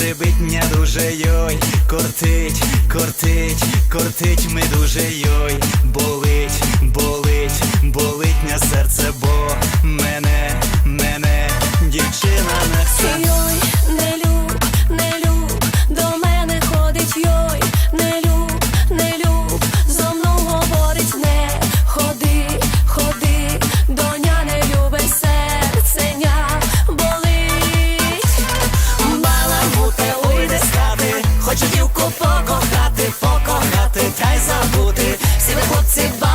Ребитня дуже йой, кортить, кортить, кортить ми дуже йой. Хочу дівку покохати, покохати, та й забути всі ви хлопці.